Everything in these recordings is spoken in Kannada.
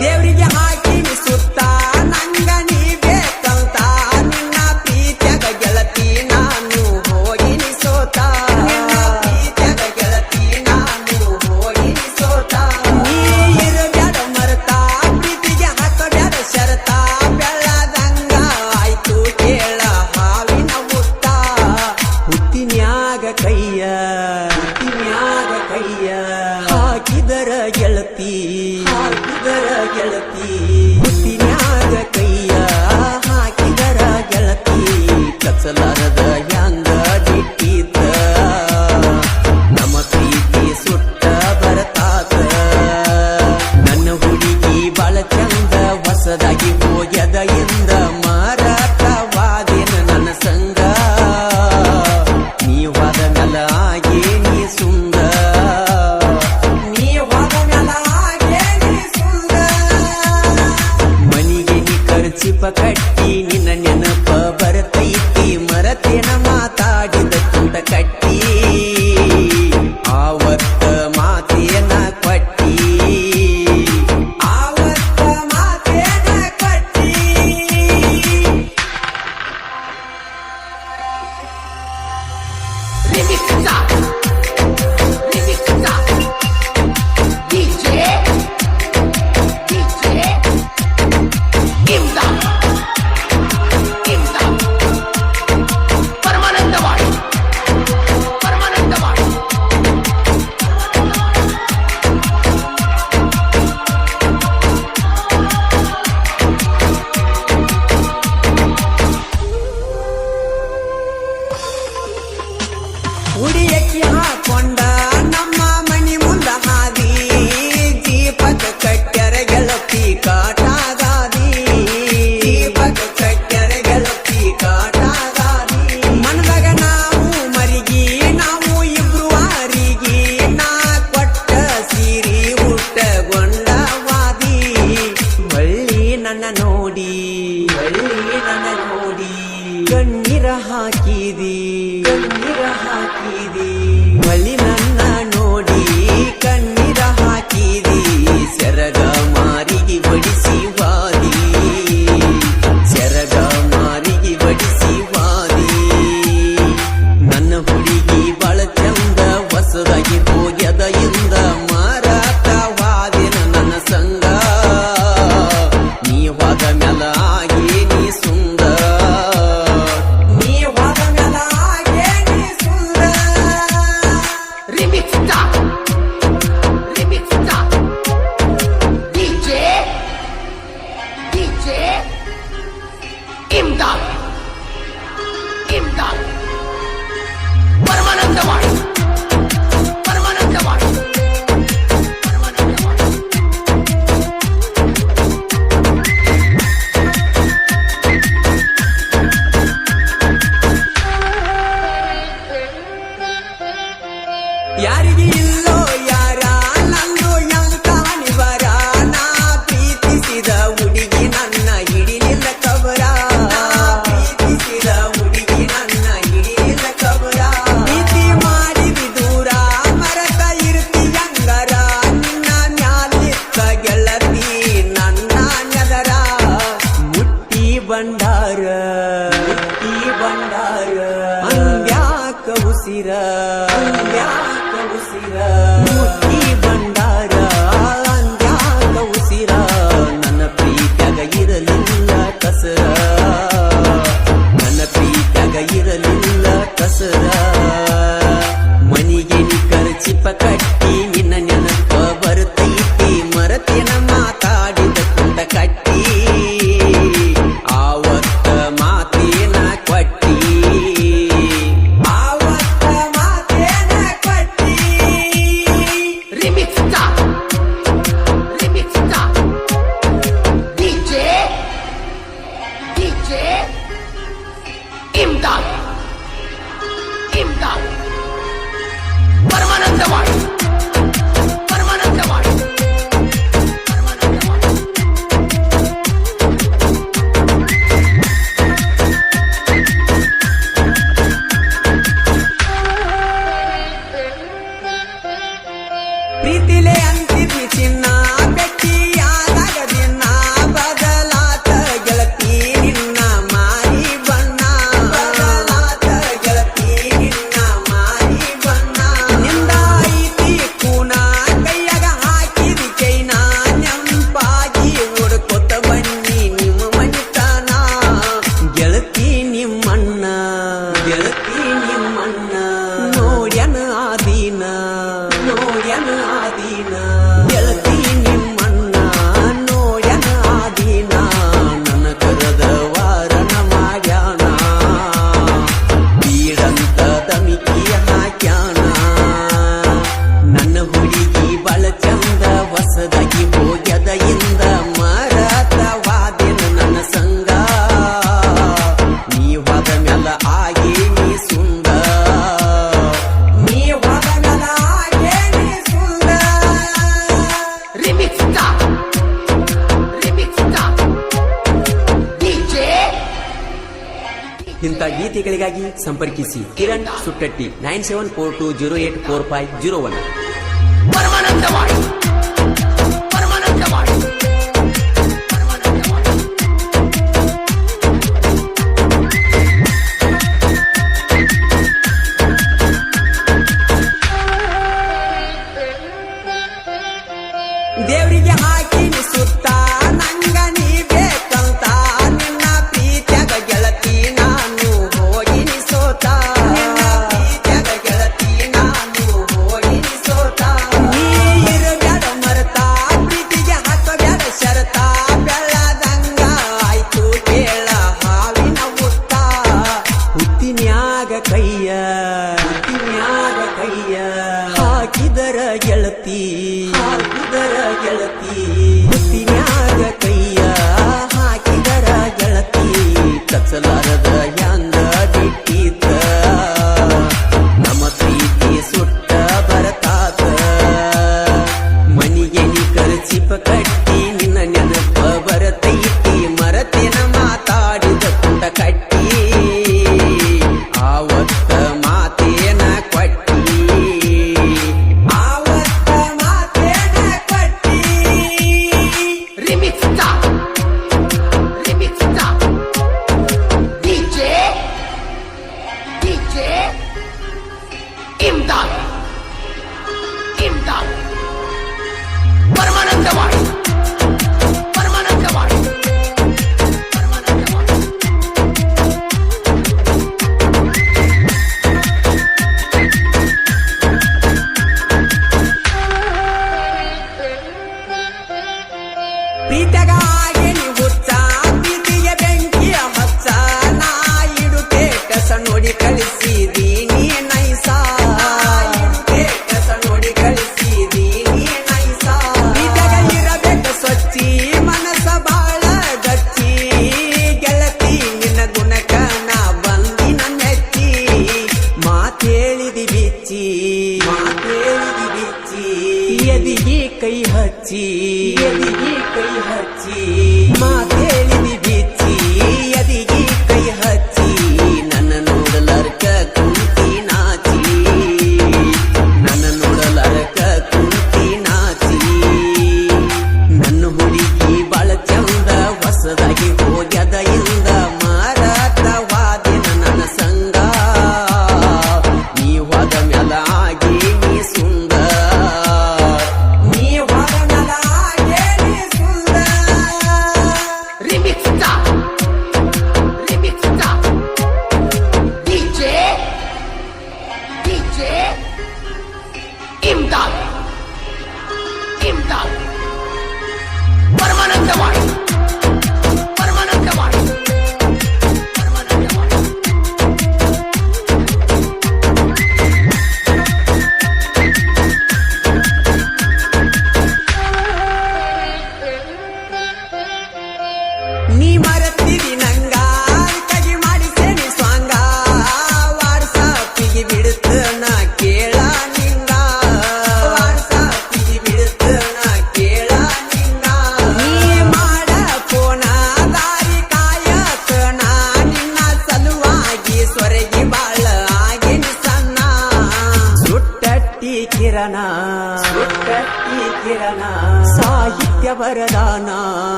ದೇವರಿಗೆ ಹಾಕಿ ಸುತ್ತಾ ಹೊಸದಾಗಿ ಹೋಗ್ಯದ ಇಂದ ಮಾರಾಟವಾದಿನ ನನ್ನ ಸಂಗ. ನೀವಾದ ನಲ ಆಗಿ ನೀ ಸುಂದ. ನೀವಾದ ನಲ ಆಗಿ ನೀ ಸುಂದ. ಮನಿಗೆ ನೀ ಖರ್ಚಿಪ ಕಟ್ಟಿ ನಿನ್ನ ನೆನಪ ಬರ್ತೈತಿ ಮರತೇನ ಉಡಿಯಕ್ಕೆ ಹಾಕೊಂಡ ಮಾಹಿತಿಗಳಿಗಾಗಿ ಸಂಪರ್ಕಿಸಿ. Kiran Suttatti nine seven four two zero eight four five zero one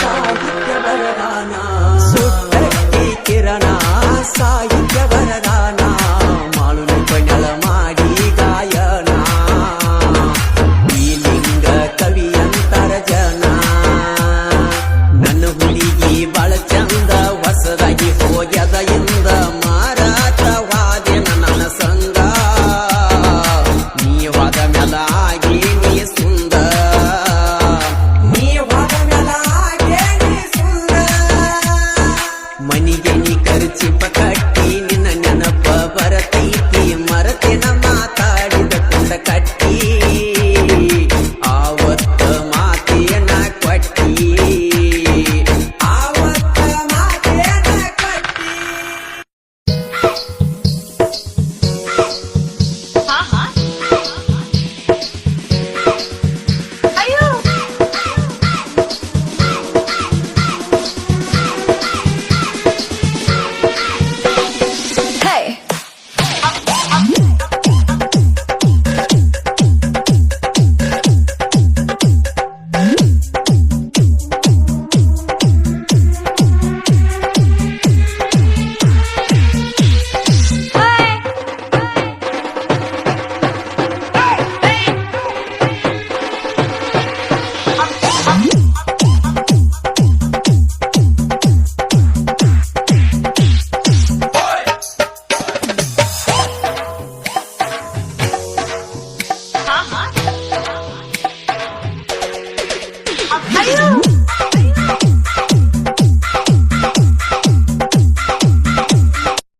సాహిత్య వరదానా. సుట్టకి కిరణా సాహిత్య వరదానా.